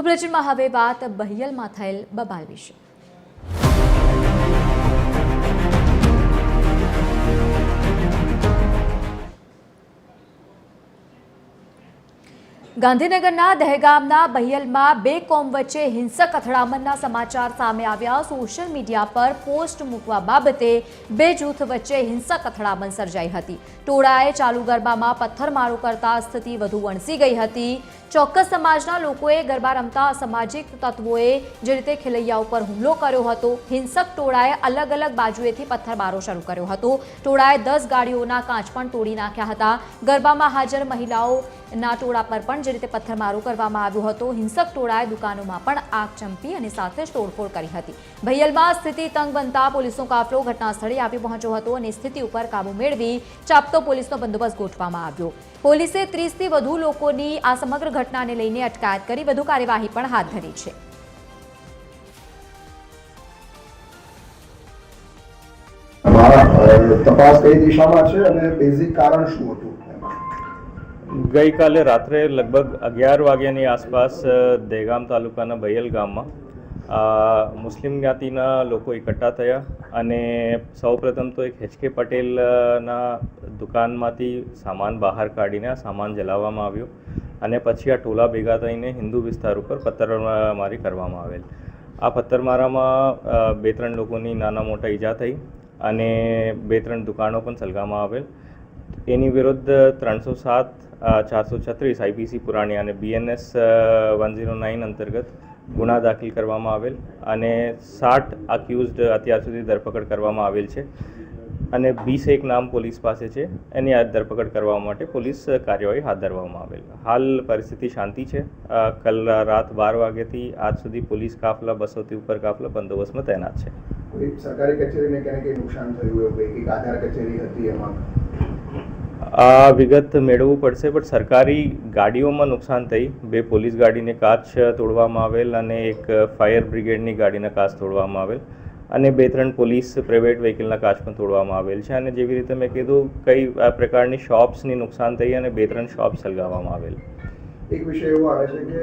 તો પ્રચંડમાં હવે વાત બહિયલમાં થયેલ બબાલ વિશે. ગાંધીનગરના દહેગામના બહિયલમાં બે કોમ વચ્ચે હિંસક અથડામણના સમાચાર સામે આવ્યા. સોશિયલ મીડિયા પર પોસ્ટ મૂકવા બાબતે બે જૂથ વચ્ચે હિંસક અથડામણ સર્જાઈ હતી. ટોળાએ ચાલુ ગરબામાં પથ્થરમારો કરતા સ્થિતિ વધુ વણસી ગઈ હતી. ચોક્કસ સમાજના લોકોએ ગરબા રમતા અસામાજિક તત્વોએ જે રીતે ખેલૈયા ઉપર હુમલો કર્યો હતો, હિંસક ટોળાએ અલગ અલગ બાજુએથી પથ્થરમારો શરૂ કર્યો હતો. ટોળાએ દસ ગાડીઓના કાચ પણ તોડી નાખ્યા હતા. ગરબામાં હાજર મહિલાઓના ટોળા પર પણ જે રીતે પથ્થરમારો કરવામાં આવ્યો હતો, હિંસક ટોળાએ દુકાનોમાં પણ આગ ચંપી અને સાથે જ તોડફોડ કરી હતી. ભૈયલમાં સ્થિતિ તંગ બનતા પોલીસનો કાફલો ઘટના સ્થળે આવી પહોંચ્યો હતો અને સ્થિતિ ઉપર કાબુ મેળવી ચાપતો પોલીસનો બંદોબસ્ત ગોઠવવામાં આવ્યો. પોલીસે ત્રીસથી વધુ લોકોની આ સમગ્ર ઘટનાને લઈને અટકાયત કરી, વધુ કાર્યવાહી પણ હાથ ધરી છે. તપાસ કઈ દિશામાં છે અને બેઝિક કારણ શું હતું? ગઈકાલે રાત્રે લગભગ અગિયાર વાગ્યાની આસપાસ દહેગામ તાલુકાના બૈયલ ગામમાં મુસ્લિમ જ્ઞાતિના લોકો એકઠા થયા અને સૌપ્રથમ તો એક એચકે પટેલના દુકાનમાંથી સામાન બહાર કાઢીને સામાન જલાવવામાં આવ્યો અને પછી આ ટોલા ભેગા થઈને હિન્દુ વિસ્તાર ઉપર પથ્થરમારી કરવામાં આવેલ. આ પથ્થરમારામાં બે ત્રણ લોકોની નાના મોટા ઈજા થઈ અને બે ત્રણ દુકાનો પણ સળગાવવામાં આવેલ. એની વિરુદ્ધ ત્રણસો સાત ચારસો છત્રીસ આઈપીસી પુરાણી અને બીએનએસ વન ઝીરો નાઇન અંતર્ગત ગુના દાખલ કરવામાં આવેલ અને સાઠ અક્યુઝડ અત્યાર સુધી ધરપકડ કરવામાં આવેલ છે. અને વીસ એક નામ પોલીસ પાસે છે. એની આ ધરપકડ કરવા માટે પોલીસ કાર્યવાહી હાથ ધરવામાં આવેલ. હાલ પરિસ્થિતિ શાંતિ છે. કલ રાત બાર વાગ્યાથી આજ સુધી પોલીસ કાફલા, બસોથી ઉપર કાફલા, બંદોબસ્તમાં તૈનાત છે. સરકારી કચેરીને ક્યાંય કંઈ નુકસાન થયું એવું કંઈક આધાર કચેરી હતી એમાં? આ વિગત મેળવવું પડશે, પણ સરકારી ગાડીઓમાં નુકસાન થઈ. બે પોલીસ ગાડીને કાચ તોડવામાં આવેલ અને એક ફાયર બ્રિગેડની ગાડીના કાચ તોડવામાં આવેલ અને બે ત્રણ પોલીસ પ્રાઇવેટ વ્હીકલના કાચ પણ તોડવામાં આવેલ છે. અને જેવી રીતે મેં કીધું, કઈ આ પ્રકારની શોપ્સની નુકસાન થઈ અને બે ત્રણ શોપ સળગાવવામાં આવેલ. એક વિષય એવો આવે છે કે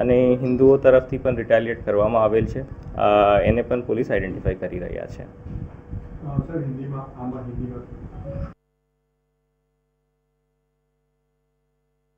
અને હિન્દુઓ તરફથી પણ રિટાલિએટ કરવામાં આવેલ છે. એને પણ પોલીસ આઈડેન્ટિફાઈ કરી રહ્યા છે.